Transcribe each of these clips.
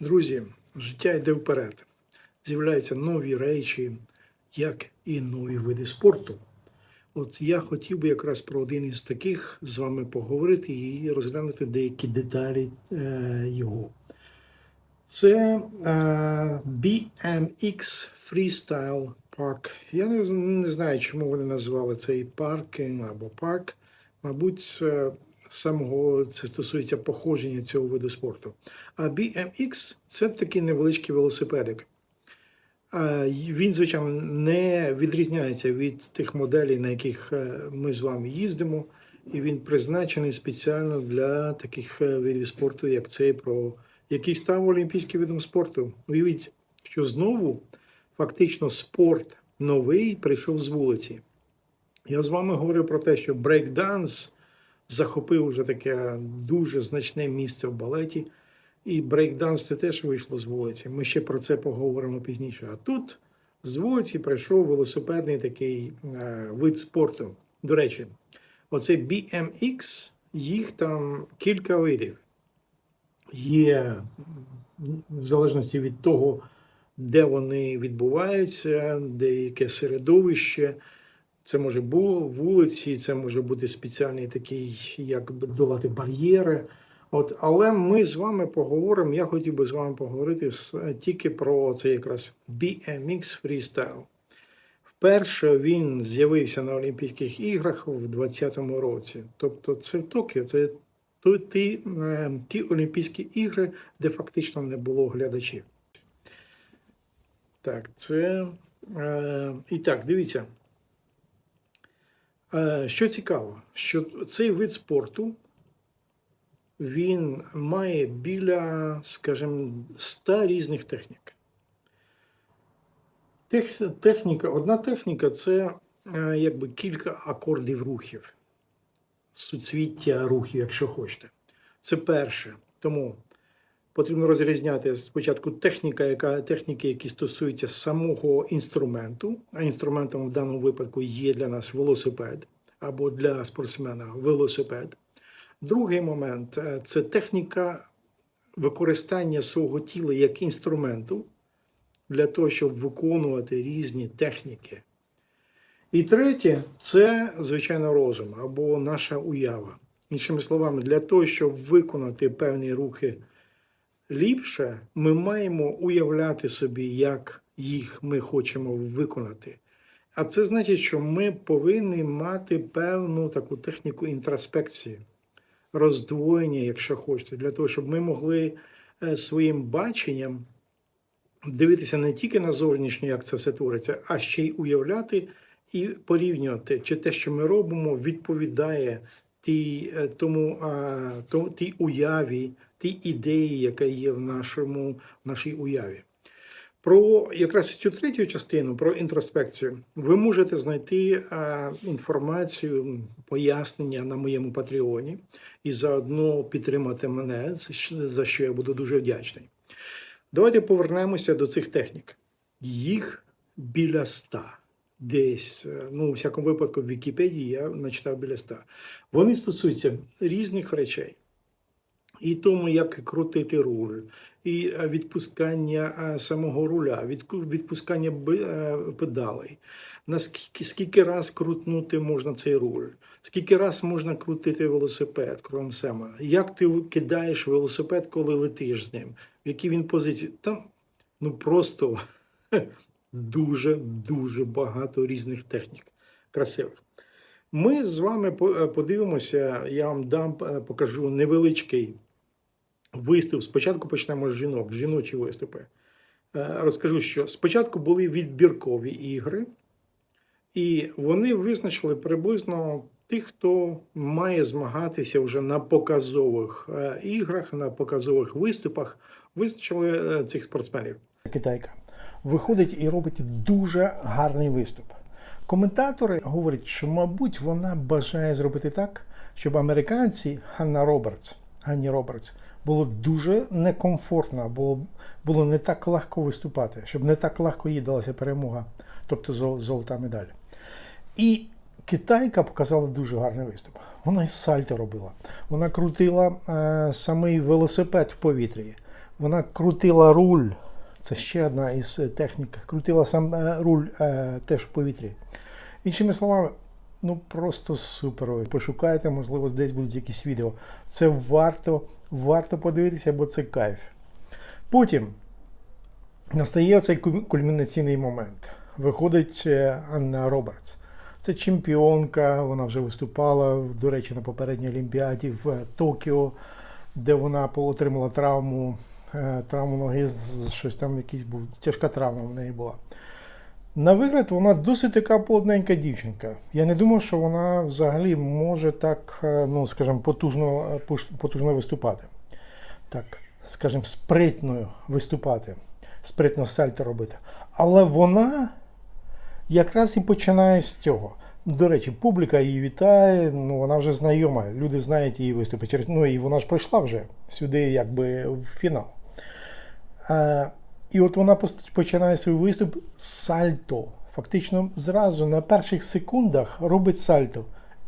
Друзі, життя йде вперед. З'являються нові речі, як і нові види спорту. От я хотів би якраз про один із таких з вами поговорити і розглянути деякі деталі е, його. Це е, BMX Freestyle Park. Я не, не знаю, чому вони назвали цей паркінг або парк. Мабуть, самого це стосується походження цього виду спорту. А BMX це такий невеличкий велосипедик. Він, звичайно, не відрізняється від тих моделей, на яких е, ми з вами їздимо, і він призначений спеціально для таких е, видів спорту, як цей, про який став олімпійським видом спорту. Уявіть, що знову фактично спорт новий прийшов з вулиці. Я з вами говорив про те, що брейкданс захопив вже таке дуже значне місце в балеті. І брейкданс це теж вийшло з вулиці. Ми ще про це поговоримо пізніше. А тут з вулиці прийшов велосипедний такий е, вид спорту. До речі, оце BMX, їх там кілька видів. Є в залежності від того, де вони відбуваються, де яке середовище. Це може бути вулиці, це може бути спеціальний такий, як долати бар'єри. От, але ми з вами поговоримо. Я хотів би з вами поговорити тільки про це якраз BMX Freestyle. Вперше він з'явився на Олімпійських іграх в 2020 році. Тобто, це Токіо, це ті, е, ті Олімпійські ігри, де фактично не було глядачів. Так, це. Е, і так, дивіться. Е, Що цікаво, що цей вид спорту він має біля, скажімо, 100 різних технік. Тех, техніка, одна техніка це е, якби кілька акордів рухів, суцвіття рухів, якщо хочете. Це перше. Тому потрібно розрізняти спочатку техніка, яка, техніки, які стосуються самого інструменту, а інструментом в даному випадку є для нас велосипед або для спортсмена велосипед. Другий момент е, це техніка використання свого тіла як інструменту для того, щоб виконувати різні техніки. І третє це, звичайно, розум або наша уява. Іншими словами, для того, щоб виконати певні рухи ліпше, ми маємо уявляти собі, як їх ми хочемо виконати. А це значить, що ми повинні мати певну таку техніку інтроспекції, роздвоєння, якщо хочете, для того, щоб ми могли е, своїм баченням дивитися не тільки на зовнішнє, як це все твориться, а ще й уявляти і порівнювати, чи те, що ми робимо, відповідає тій, е, тому, тій уяві, тій ідеї, яка є в, нашому, в нашій уяві. Про якраз цю третю частину, про інтроспекцію, ви можете знайти а, інформацію, пояснення на моєму Патреоні і заодно підтримати мене, за що- я буду дуже вдячний. Давайте повернемося до цих технік. Їх біля ста. Десь, е, ну, у всякому випадку, в Вікіпедії я начитав біля ста. Вони стосуються різних речей. І тому, як крутити руль, і е, відпускання е, самого руля, відпускання е, педалей. Наскільки скільки раз крутнути можна цей руль, скільки раз можна крутити велосипед, крім саме. Як ти кидаєш велосипед, коли летиш з ним? В якій він позиції? Там ну просто дуже дуже багато різних технік красивих. Ми з вами подивимося, я вам дам покажу невеличкий виступ. Спочатку почнемо з жінок, жіночі виступи. Е, Розкажу, що спочатку були відбіркові ігри, і вони визначили приблизно тих, хто має змагатися вже на показових е, іграх, на показових виступах. Визначили е, цих спортсменів. Китайка виходить і робить дуже гарний виступ. Коментатори говорять, що, мабуть, вона бажає зробити так, щоб американці Ганна Робертс, Ганні Робертс було дуже некомфортно, було, було не так легко виступати, щоб не так легко їй далася перемога, тобто золота медаль. І Китайка показала дуже гарний виступ. Вона сальто робила. Вона крутила е, самий велосипед в повітрі. Вона крутила руль. Це ще одна із е, технік. Крутила сам е, руль е, теж в повітрі. Іншими словами, ну просто супер. Пошукайте, можливо, десь будуть якісь відео. Це варто, варто подивитися, бо це кайф. Потім настає цей кульмінаційний момент. Виходить е, Анна Робертс. Це чемпіонка, вона вже виступала, до речі, на попередній Олімпіаді в е, Токіо, де вона отримала травму, е, травму ноги, щось там якийсь був, тяжка травма в неї була. На вигляд, вона досить така плотненька дівчинка. Я не думав, що вона взагалі може так, е, ну, скажімо, потужно, е, потужно виступати. Так, скажімо, спритно виступати, спритно сальто робити. Але вона якраз і починає з цього. До речі, публіка її вітає, ну вона вже знайома, люди знають її виступи. Ну і вона ж пройшла вже сюди, якби в фінал. І от вона починає свій виступ з сальто. Фактично зразу на перших секундах робить сальто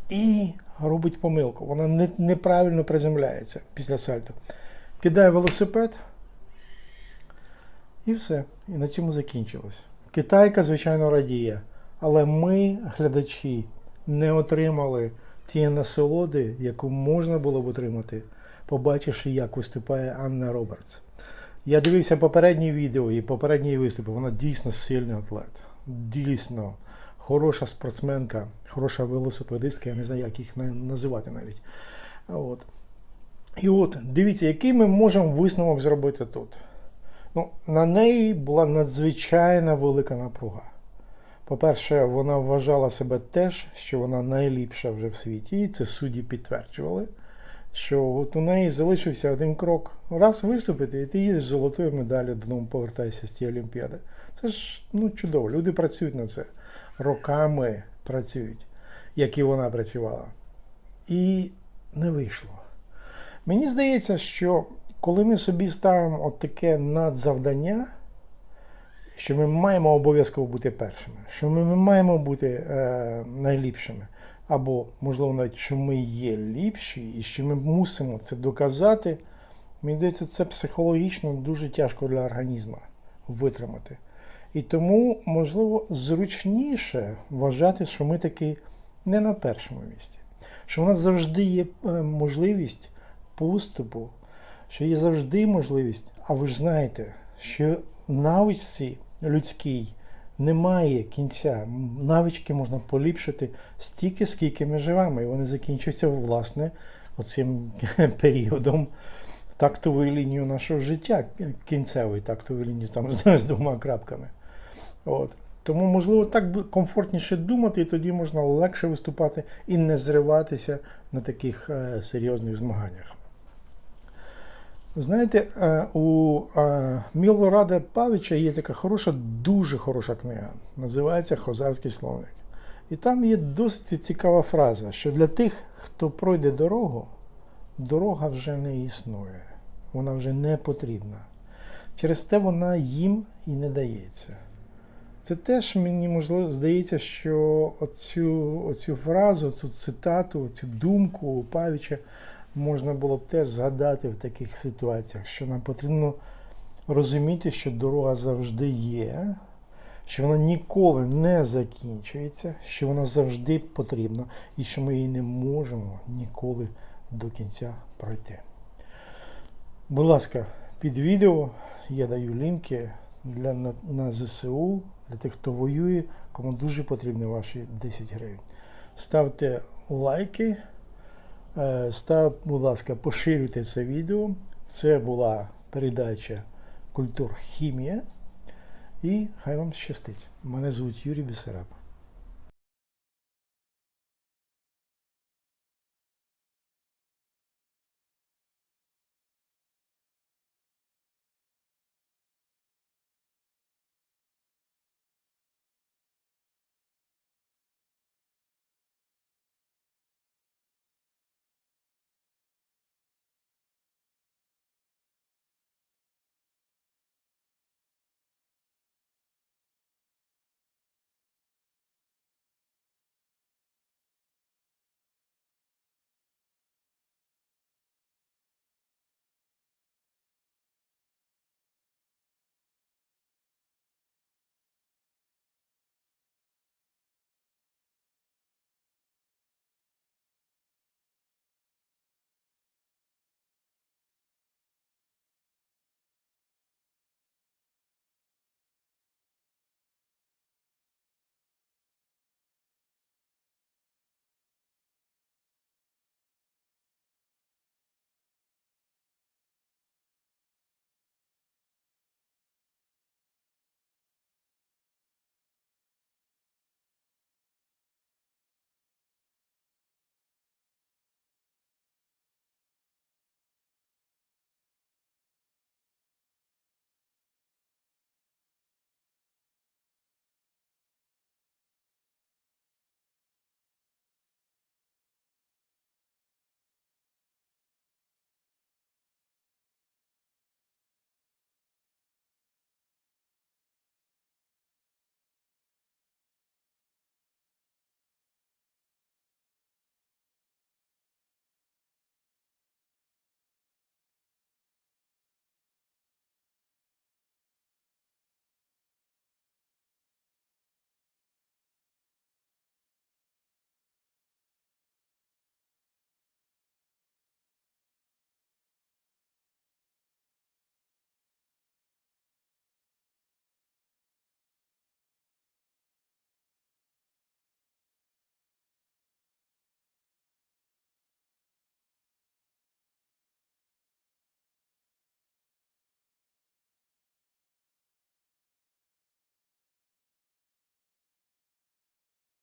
і робить помилку. Вона не, неправильно приземляється після сальто. Кидає велосипед, і все. І на цьому закінчилось. Китайка, звичайно, радіє, але ми, глядачі, не отримали тієї насолоди, яку можна було б отримати, побачивши, як виступає Анна Робертс. Я дивився попередні відео і попередні виступи. Вона дійсно сильний атлет. Дійсно хороша спортсменка, хороша велосипедистка, я не знаю, як їх називати навіть. От. І от, дивіться, який ми можемо висновок зробити тут. Ну, на неї була надзвичайно велика напруга. По-перше, вона вважала себе теж, що вона найліпша вже в світі, і це судді підтверджували, що от у неї залишився один крок. Раз виступити, і ти їдеш золотою медаллю додому повертаєшся з тієї Олімпіади. Це ж ну, чудово. Люди працюють на це. Роками працюють, як і вона працювала. І не вийшло. Мені здається, що коли ми собі ставимо от таке надзавдання, що ми маємо обов'язково бути першими, що ми маємо бути е, найліпшими, або, можливо, навіть, що ми є ліпші, і що ми мусимо це доказати, мені здається, це психологічно дуже тяжко для організму витримати. І тому, можливо, зручніше вважати, що ми таки не на першому місці, що в нас завжди є е, можливість поступу, що є завжди можливість, а ви ж знаєте, що навичці людській немає кінця. Навички можна поліпшити стільки, скільки ми живемо, і вони закінчуються, власне, оцим періодом тактової лінії нашого життя, кінцевої тактової лінії там з двома крапками. От. Тому, можливо, так комфортніше думати, і тоді можна легше виступати і не зриватися на таких е, серйозних змаганнях. Знаєте, е, у е, Мілорада Павича є така хороша, дуже хороша книга. Називається Хозарський словник. І там є досить цікава фраза, що для тих, хто пройде дорогу, дорога вже не існує, вона вже не потрібна. Через те вона їм і не дається. Це теж мені можливо здається, що оцю, оцю фразу, цю цитату, цю думку Павіча можна було б теж згадати в таких ситуаціях, що нам потрібно розуміти, що дорога завжди є, що вона ніколи не закінчується, що вона завжди потрібна і що ми її не можемо ніколи до кінця пройти. Будь ласка, під відео я даю лінки для, на, на ЗСУ, для тих, хто воює, кому дуже потрібні ваші 10 гривень. Ставте лайки, став, будь ласка, поширюйте це відео. Це була передача Культур Хімія. І хай вам щастить. Мене звуть Юрій Бісараб.